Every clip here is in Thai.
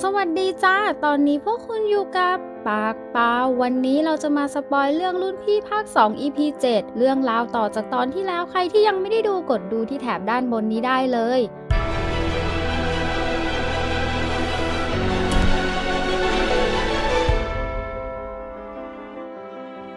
สวัสดีจ้า ตอนนี้พวกคุณอยู่กับปากเปล่าวันนี้เราจะมาสปอยเรื่องรุ่นพี่ภาค 2 EP 7 เรื่องราวต่อจากตอนที่แล้วใครที่ยังไม่ได้ดูกดดูที่แถบด้านบนนี้ได้เลย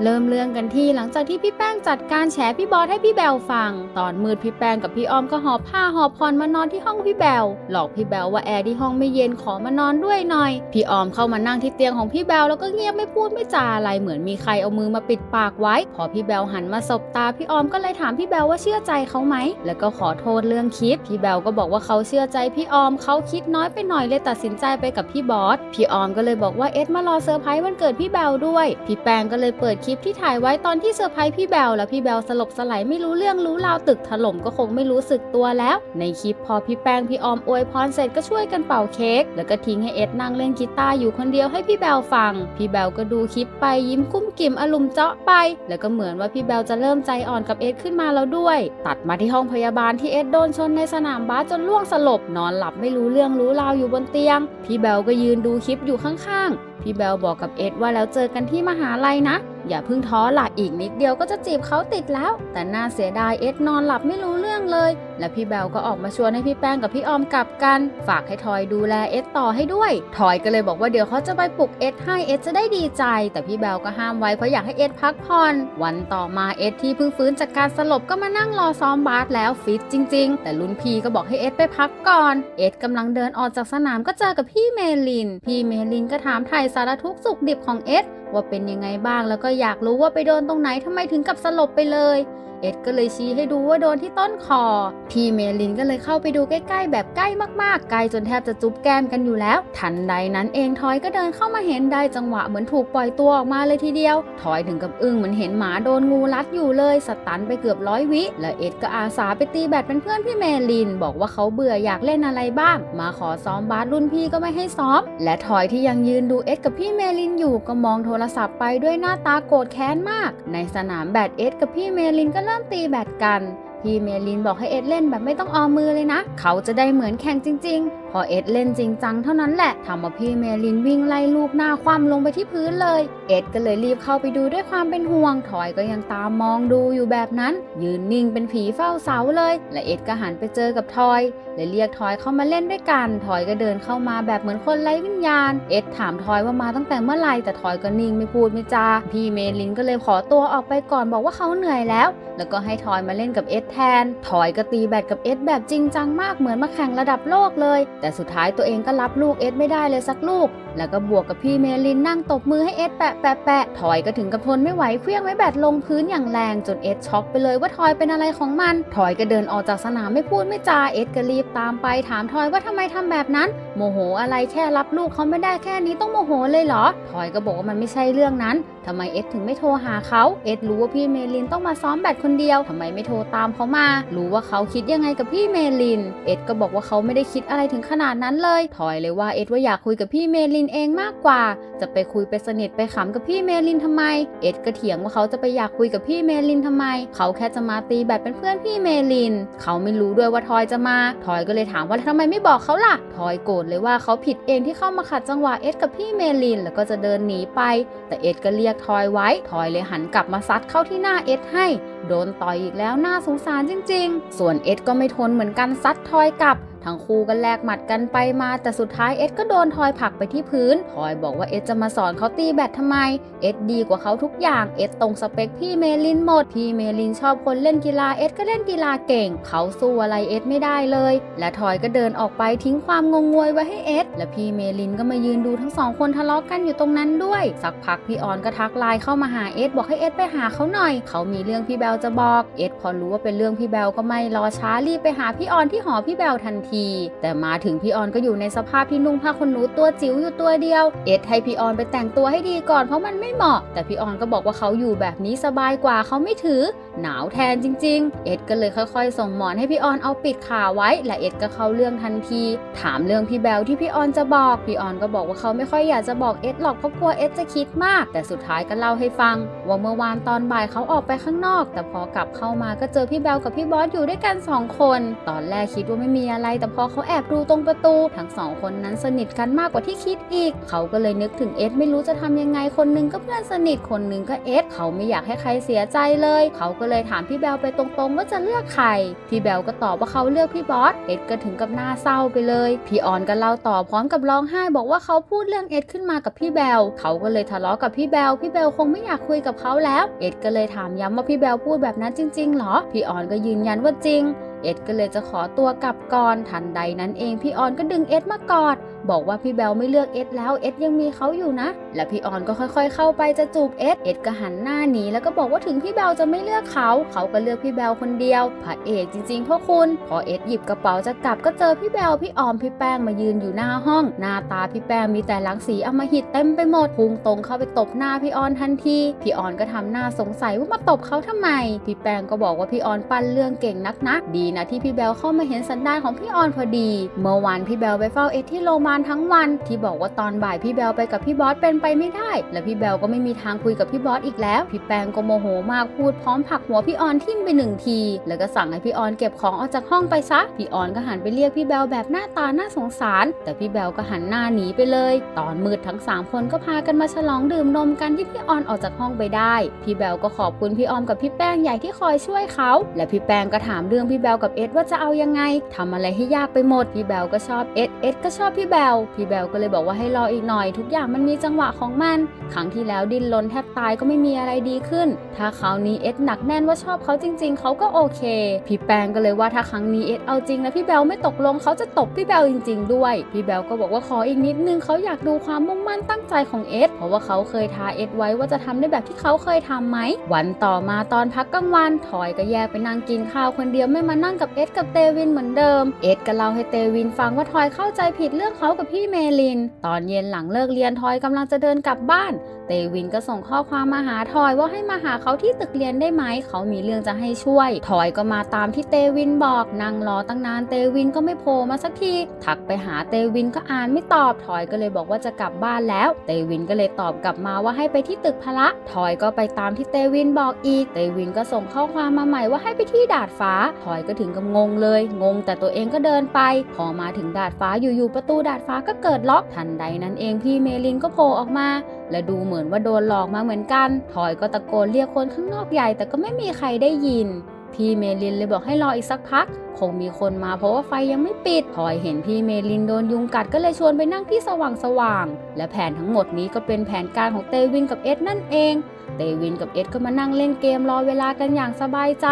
เริ่มเรื่องกันที่หลังจากที่พี่แป้งจัดการแฉพี่บอสให้พี่แบลฟัง ตอนมืดพี่แป้งกับพี่ออมก็หอบผ้าหอบผ่อนมานอนที่ห้องพี่แบลหลอกพี่แบลว่าแอร์ที่ห้องไม่เย็นขอมานอนด้วยหน่อย พี่ออมเข้ามานั่งที่เตียงของพี่แบลแล้วก็เงียบไม่พูดไม่จาอะไรเหมือนมีใครเอามือมาปิดปากไว้ พอพี่แบลหันมาสบตาพี่ออมก็เลยถามพี่แบลว่าเชื่อใจเขาไหมแล้วก็ขอโทษเรื่องคิดพี่แบลก็บอกว่าเขาเชื่อใจพี่ออมเขาคิดน้อยไปหน่อยเลยตัดสินใจไปกับพี่บอสพี่ออมก็เลยบอกว่าเอ็ดมารอเซอร์ไพรส์วันเกิดพี่แบลด้วย พี่แป้งก็เลยเปิดคลิปที่ถ่ายไว้ตอนที่เซอร์ไพรส์พี่แบลแล้วพี่แบลสลบสลายไม่รู้เรื่องรู้ราวตึกถล่มก็คงไม่รู้สึกตัวแล้ว ในคลิปพอพี่แป้งพี่ออมอวยพรเสร็จก็ช่วยกันเป่าเค้กแล้วก็ทิ้งให้เอ็ดนั่งเล่นกีตาร์อยู่คนเดียวให้พี่แบลฟัง พี่แบลก็ดูคลิปไปยิ้มกุ้มกิ่มอารมณ์เจาะไป แล้วก็เหมือนว่าพี่แบลจะเริ่มใจอ่อนกับเอ็ดขึ้นมาแล้วด้วย ตัดมาที่ห้องพยาบาลที่เอ็ดโดนชนในสนามบาสจนล่วงสลบนอนหลับไม่รู้เรื่องรู้ราวอยู่บนเตียง พี่แบลก็ยืนดูคลิปอยู่ข้างๆ พี่แบลบอกกับเอ็ดว่าแล้วเจอกันที่มหาลัยนะ อย่าเพิ่งท้อหละอีกนิดเดียวก็จะจีบเขาติดแล้ว แต่น่าเสียดายเอ็ดนอนหลับไม่รู้เรื่องเลย และพี่แบลก็ออกมาชวนให้พี่แป้งกับพี่ออมกลับกัน ฝากให้ทอยดูแลเอ็ดต่อให้ด้วย ทอยก็เลยบอกว่าเดี๋ยวเขาจะไปปลุกเอ็ดให้เอ็ดจะได้ดีใจ แต่พี่แบลก็ห้ามไว้เพราะอยากให้เอ็ดพักผ่อน วันต่อมาเอ็ดที่เพิ่งฟื้นจากการสลบก็มานั่งรอซ้อมบาสแล้วฟิตจริง ๆ แต่รุ่นพีก็บอกให้เอ็ดไปพักก่อน เอ็ดกำลังเดินออกจากสนามก็เจอกับพี่เมลิน พี่เมลินก็ถามไถ่สารทุกสุขดิบของเอ็ดว่าเป็นยังไงบ้างแล้วก็อยากรู้ว่าไปโดนตรงไหนทำไมถึงกับสลบไปเลย เอ็ดก็เลยชี้ให้ดูว่าโดนที่ต้นคอ พี่เมลินก็เลยเข้าไปดูใกล้ ๆ แบบใกล้มากๆ ใกล้จนแทบจะจุ๊บแก้มกันอยู่แล้ว ทันใดนั้นเองทอยก็เดินเข้ามาเห็นได้จังหวะเหมือนถูกปล่อยตัวออกมาเลยทีเดียว ทอยถึงกับอึ้งเหมือนเห็นหมาโดนงูรัดอยู่เลยสตันไปเกือบร้อยวิ และเอ็ดก็อาสาไปตีแบดเป็นเพื่อนพี่เมลิน บอกว่าเขาเบื่ออยากเล่นอะไรบ้าง มาขอซ้อมบาสรุ่นพี่ก็ไม่ให้ซ้อม และทอยที่ยังยืนดูเอ็ดกับพี่เมลินอยู่ก็มองทรศัพท์ไปด้วยหน้าตาโกรธแค้นมาก ในสนามแบดเอ็ดกับพี่เมลินก็เริ่มตีแบดกัน พี่เมลินบอกให้เอ็ดเล่นแบบไม่ต้องออมมือเลยนะ เขาจะได้เหมือนแข่งจริง ๆ อเอ็ดเล่นจริงจังเท่านั้นแหละทำเอาพี่เมลินวิ่งไล่ลูกหน้าคว่ำลงไปที่พื้นเลย เอ็ดก็เลยรีบเข้าไปดูด้วยความเป็นห่วงทอยก็ยังตามมองดูอยู่แบบนั้น ยืนนิ่งเป็นผีเฝ้าเสาเลย และเอ็ดก็หันไปเจอกับทอยเลยเรียกทอยเข้ามาเล่นด้วยกัน ทอยก็เดินเข้ามาแบบเหมือนคนไร้วิญญาณ เอ็ดถามทอยว่ามาตั้งแต่เมื่อไหร่แต่ทอยก็นิ่งไม่พูดไม่จา พี่เมลินก็เลยขอตัวออกไปก่อนบอกว่าเขาเหนื่อยแล้ว แล้วก็ให้ทอยมาเล่นกับเอ็ดแทน ทอยก็ตีแบดกับเอ็ดแบบจริงจังมากเหมือนมาแข่งระดับโลกเลยแแต่สุดท้ายตัวเองก็รับลูกเอ็ดไม่ได้เลยสักลูก แล้วก็บวกกับพี่เมลินนั่งตบมือให้เอ็ดแปะแปะแปะทอยก็ถึงกับทนไม่ไหวเคลี้ยงไม้แบดลงพื้นอย่างแรงจนเอ็ดช็อกไปเลยว่าทอยเป็นอะไรของมันทอยก็เดินออกจากสนามไม่พูดไม่จาเอ็ดก็รีบตามไปถามทอยว่าทำไมทำแบบนั้น โมโหอะไรแค่รับลูกเขาไม่ได้แค่นี้ต้องโมโหเลยเหรอทอยก็บอกว่ามันไม่ใช่เรื่องนั้นทำไมเอ็ดถึงไม่โทรหาเขาเอ็ดรู้ว่าพี่เมลินต้องมาซ้อมแบดคนเดียวทำไมไม่โทรตามเขามา รู้ว่าเขาคิดยังไงกับพี่เมลิน เอ็ดก็บอกว่าเขาไม่ได้คิดอะไรถึงขนาดนั้นเลยทอยเลยว่าเอ็ดว่าอยากคุยกับพี่เมลินเองมากกว่า จะไปคุยไปสนิทไปขำกับพี่เมลินทำไม เอ็ดก็เถียงว่าเขาจะไปอยากคุยกับพี่เมลินทำไม เขาแค่จะมาตีแบดเป็นเพื่อนพี่เมลิน เขาไม่รู้ด้วยว่าทอยจะมา ทอยก็เลยถามว่าทำไมไม่บอกเขาล่ะ ทอยโกรธเลยว่าเขาผิดเองที่เข้ามาขัดจังหวะเอ็ดกับพี่เมลิน แล้วก็จะเดินหนีไป แต่เอ็ดก็เรียกทอยไว้ ทอยเลยหันกลับมาซัดเข้าที่หน้าเอ็ดให้โดนต่อยอีกแล้วน่าสงสารจริง ๆ ส่วนเอ็ดก็ไม่ทนเหมือนกันซัดทอยกลับ ทั้งคู่ก็แลกหมัดกันไปมาแต่สุดท้ายเอ็ดก็โดนทอยผักไปที่พื้นทอยบอกว่าเอ็ดจะมาสอนเขาตีแบดทำไม เอ็ดดีกว่าเขาทุกอย่าง เอ็ดตรงสเปคพี่เมลินหมด พี่เมลินชอบคนเล่นกีฬา เอ็ดก็เล่นกีฬาเก่ง เขาสู้อะไรเอ็ดไม่ได้เลย และทอยก็เดินออกไปทิ้งความงงงวยไว้ให้เอ็ด และพี่เมลินก็มายืนดูทั้งสองคนทะเลาะกันอยู่ตรงนั้นด้วย สักพักพี่ออนก็ทักไลน์เข้ามาหาเอ็ดบอกให้เอ็ดไปหาเขาหน่อย เขามีเรื่องพี่แบลจะบอก เอ็ดพอรู้ว่าเป็นเรื่องพี่แบลก็ไม่รอช้ารีบไปหาพี่ออนที่หอพี่แบลทันทีแต่มาถึงพี่ออนก็อยู่ในสภาพที่นุ่งผ้าขนหนูตัวจิ๋วอยู่ตัวเดียว เอ็ดให้พี่ออนไปแต่งตัวให้ดีก่อนเพราะมันไม่เหมาะ แต่พี่ออนก็บอกว่าเขาอยู่แบบนี้สบายกว่าเขาไม่ถือ หนาวแทนจริง ๆ เอ็ดก็เลยค่อยๆ ส่งหมอนให้พี่ออนเอาปิดขาไว้ และเอ็ดก็เข้าเรื่องทันที ถามเรื่องพี่แบลที่พี่ออนจะบอก พี่ออนก็บอกว่าเขาไม่ค่อยอยากจะบอกเอ็ดหรอกเพราะกลัวเอ็ดจะคิดมาก แต่สุดท้ายก็เล่าให้ฟัง ว่าเมื่อวานตอนบ่ายเขาออกไปข้างนอก แต่พอกลับเข้ามาก็เจอพี่แบลกับพี่บอสอยู่ด้วยกันสองคน ตอนแรกคิดว่าไม่มีอะไร แต่พอเขาแอบดูตรงประตู ทั้งสองคนนั้นสนิทกันมากกว่าที่คิดอีก เขาก็เลยนึกถึงเอ็ดไม่รู้จะทำยังไงคนหนึงก็เพื่อนสนิทคนหนึงก็เอ็ดเขาไม่อยากให้ใครเสียใจเลย เขาก็็เลยถามพี่แบลไปตรงๆว่าจะเลือกใคร พี่แบลก็ตอบว่าเขาเลือกพี่บอส เอ็ดก็ถึงกับหน้าเศร้าไปเลย พี่ออนก็เล่าต่อพร้อมกับร้องไห้บอกว่าเขาพูดเรื่องเอ็ดขึ้นมากับพี่แบล เขาก็เลยทะเลาะกับพี่แบล พี่แบลคงไม่อยากคุยกับเขาแล้ว เอ็ดก็เลยถามย้ำว่าพี่แบลพูดแบบนั้นจริงๆเหรอ พี่ออนก็ยืนยันว่าจริง เอ็ดก็เลยจะขอตัวกลับก่อน ทันใดนั้นเองพี่ออนก็ดึงเอ็ดมากอด บอกว่าพี่แบลไม่เลือกเอ็ดแล้วเอ็ดยังมีเขาอยู่นะ และพี่ออนก็ค่อยๆ เข้าไปจะจูบเอ็ดเอ็ดก็หันหน้าหนีแล้วก็บอกว่าถึงพี่แบลจะไม่เลือกเขา เขาก็เลือกพี่แบลคนเดียวพระเอกจริงๆพ่อคุณ พอเอ็ดหยิบกระเป๋าจะกลับก็เจอพี่แบลพี่ออมพี่แป้งมายืนอยู่หน้าห้อง หน้าตาพี่แป้งมีแต่รังสีอมหิตเต็มไปหมดพุ่งตรงเข้าไปตบหน้าพี่ออนทันทีพี่ออนก็ทำหน้าสงสัยว่ามาตบเขาทำไม พี่แป้งก็บอกว่าพี่ออนปั้นเรื่องเก่งนักนะดีนะที่พี่แบลเข้ามาเห็นสันดานของพี่ออนพอดี เมื่อวานพี่แบลไปเฝ้าเอ็ดที่โรงพยาบาลทั้งวันที่บอกว่าตอนบ่ายพี่แบลไปกับพี่บอสเป็นไปไม่ได้ และพี่แบลก็ไม่มีทางคุยกับพี่บอสอีกแล้ว พี่แปงก็โมโหมากพูดพร้อมผลักหัวพี่ออนทิ่มไปหนึ่งที แล้วก็สั่งให้พี่ออนเก็บของออกจากห้องไปซะ พี่ออนก็หันไปเรียกพี่แบลแบบหน้าตาน่าสงสาร แต่พี่แบลก็หันหน้าหนีไปเลย ตอนมืดทั้งสามคนก็พากันมาฉลองดื่มนมกันที่พี่ออนออกจากห้องไปได้ พี่แบลก็ขอบคุณพี่ออมกับพี่แป้งใหญ่ที่คอยช่วยเขา และพี่แป้งก็ถามเรื่องพี่แบลกับเอ็ดว่าจะเอายังไงทำอะไรให้ยากไปหมด พี่แบลก็ชอบเอ็ด เอ็ดก็ชอบพี่แบลพี่แบลก็เลยบอกว่าให้รออีกหน่อย ทุกอย่างมันมีจังหวะของมัน ครั้งที่แล้วดิ้นรนแทบตายก็ไม่มีอะไรดีขึ้น ถ้าคราวนี้เอ็ดหนักแน่นว่าชอบเขาจริง ๆ เขาก็โอเค พี่แปงก็เลยว่าถ้าครั้งนี้เอ็ดเอาจริงแล้วพี่แบลไม่ตกลงเขาจะตบพี่แบลจริง ๆ ด้วย พี่แบลก็บอกว่าขออีกนิดนึงเขาอยากดูความมุ่งมั่นตั้งใจของเอ็ดเพราะว่าเขาเคยท้าเอ็ดไว้ว่าจะทำได้แบบที่เขาเคยทำไหม วันต่อมาตอนพักกลางวันทอยก็แยกไปนั่งกินข้าวคนเดียวไม่มานั่งกับเอ็ดกับเตวินเหมือนเดิม เอ็ดก็เล่าให้เตวินฟังว่าทอยเข้าใจผิดเรื่องเขากับพี่เมลิน ตอนเย็นหลังเลิกเรียนทอยกำลังจะเดินกลับบ้าน เตวินก็ส่งข้อความมาหาทอยว่าให้มาหาเขาที่ตึกเรียนได้ไหม เขามีเรื่องจะให้ช่วย ทอยก็มาตามที่เตวินบอกนั่งรอตั้งนานเตวินก็ไม่โผล่มาสักที ทักไปหาเตวินก็อ่านไม่ตอบ ทอยก็เลยบอกว่าจะกลับบ้านแล้ว เตวินก็เลยตอบกลับมาว่าให้ไปที่ตึกพละ ทอยก็ไปตามที่เตวินบอกอีก เตวินก็ส่งข้อความมาใหม่ว่าให้ไปที่ดาดฟ้า ทอยก็ถึงกับงงเลย งงแต่ตัวเองก็เดินไป พอมาถึงดาดฟ้าอยู่ๆประตูดาดฟ้าก็เกิดล็อกทันใดนั้นเองพี่เมลินก็โผล่ออกมา และดูเหมือนว่าโดนหลอกมาเหมือนกันทอยก็ตะโกนเรียกคนข้างนอกใหญ่แต่ก็ไม่มีใครได้ยิน พี่เมลินเลยบอกให้รออีกสักพัก คงมีคนมาเพราะว่าไฟยังไม่ปิดทอยเห็นพี่เมลินโดนยุงกัดก็เลยชวนไปนั่งที่สว่างสว่างๆและแผนทั้งหมดนี้ก็เป็นแผนการของเตวินกับเอ็ดนั่นเอง เตวินกับเอ็ดก็มานั่งเล่นเกมรอเวลากันอย่างสบายใจ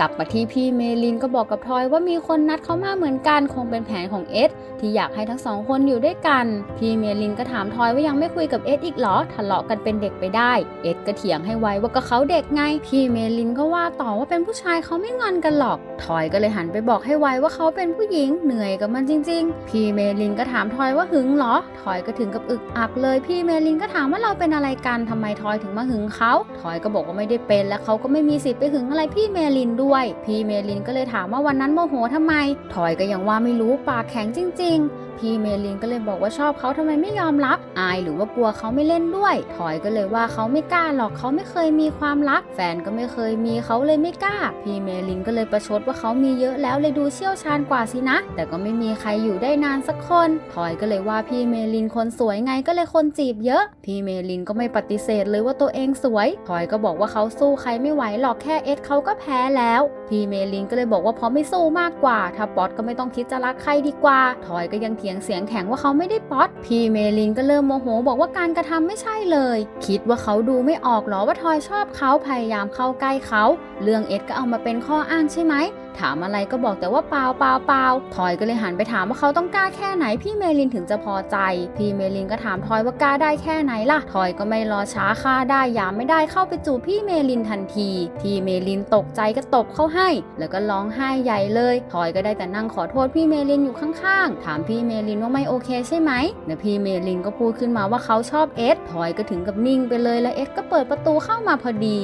กลับมาที่พี่เมลินก็บอกกับทอยว่ามีคนนัดเขามาเหมือนกันคงเป็นแผนของเอ็ดที่อยากให้ทั้งสองคนอยู่ด้วยกัน พี่เมลินก็ถามทอยว่ายังไม่คุยกับเอ็ดอีกเหรอทะเลาะกันเป็นเด็กไปได้ เอ็ดก็เถียงให้ไวว่าก็เขาเด็กไง พี่เมลินก็ว่าต่อว่าเป็นผู้ชายเขาไม่งอนกันหรอก ทอยก็เลยหันไปบอกให้ไวว่าเขาเป็นผู้หญิงเหนื่อยกับมันจริง ๆ พี่เมลินก็ถามทอยว่าหึงเหรอ ทอยก็ถึงกับอึกอักเลย พี่เมลินก็ถามว่าเราเป็นอะไรกันทำไมทอยถึงมาหึงเขาทอยก็บอกว่าไม่ได้เป็น และเขาก็ไม่มีสิทธิ์ไปหึงอะไรพี่เมลินด้วย พี่เมลินก็เลยถามว่าวันนั้นโมโหทำไมทอยก็ยังว่าไม่รู้ปากแข็งจริง ๆ พี่เมลินก็เลยบอกว่าชอบเขาทำไมไม่ยอมรับ อายหรือว่ากลัวเขาไม่เล่นด้วยทอยก็เลยว่าเขาไม่กล้าหรอกเขาไม่เคยมีความรัก แฟนก็ไม่เคยมีเขาเลยไม่กล้า พี่เมลินก็เลยประชดว่าเขามีเยอะแล้วเลยดูเชี่ยวชาญกว่าสินะ แต่ก็ไม่มีใครอยู่ได้นานสักคนทอยก็เลยว่าพี่เมลินคนสวยไงก็เลยคนจีบเยอะ พี่เมลินก็ไม่ปฏิเสธเลยว่าตัวเองสวยทอยก็บอกว่าเขาสู้ใครไม่ไหวหรอกแค่เอ็ดเขาก็แพ้แล้ว พี่เมลินก็เลยบอกว่าเพราะไม่สู้มากกว่า ถ้าป๊อตก็ไม่ต้องคิดจะรักใครดีกว่าทอยก็ยังเถียงเสียงแข็งว่าเขาไม่ได้ป๊อตพี่เมลินก็เริ่มโมโห บอกว่าการกระทำไม่ใช่เลย คิดว่าเขาดูไม่ออกหรอว่าทอยชอบเขาพยายามเข้าใกล้เขา เรื่องเอ็ดก็เอามาเป็นข้ออ้างใช่ไหม ถามอะไรก็บอกแต่ว่าเปล่าเปล่าเปล่าทอยก็เลยหันไปถามว่าเขาต้องกล้าแค่ไหน พี่เมลินถึงจะพอใจ พี่เมลินก็ถามทอยว่ากล้าได้แค่ไหนล่ะทอยก็ไม่รอช้าค่าได้ยามไม่ได้เข้าไปจูบพี่เมลินทันที พี่เมลินตกใจก็ตบเข้าให้ แล้วก็ร้องไห้ใหญ่เลยทอยก็ได้แต่นั่งขอโทษพี่เมลินอยู่ข้างๆ ถามพี่เมลินว่าไม่โอเคใช่ไหมแล้วพี่เมลินก็พูดขึ้นมาว่าเขาชอบเอสทอยก็ถึงกับนิ่งไปเลยแล้วเอสก็เปิดประตูเข้ามาพอดี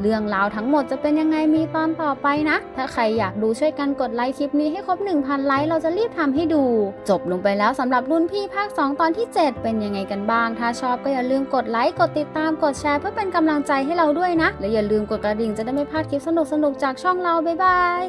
เรื่องราวทั้งหมดจะเป็นยังไงมีตอนต่อไปนะ ถ้าใครอยากดูช่วยกันกดไลค์คลิปนี้ให้ครบ 1,000 ไลค์เราจะรีบทำให้ดู จบลงไปแล้วสำหรับรุ่นพี่ภาค 2 ตอนที่ 7 เป็นยังไงกันบ้าง ถ้าชอบก็อย่าลืมกดไลค์กดติดตามกดแชร์เพื่อเป็นกำลังใจให้เราด้วยนะ และอย่าลืมกดกระดิ่งจะได้ไม่พลาดคลิปสนุกๆจากช่องเราบ๊ายบาย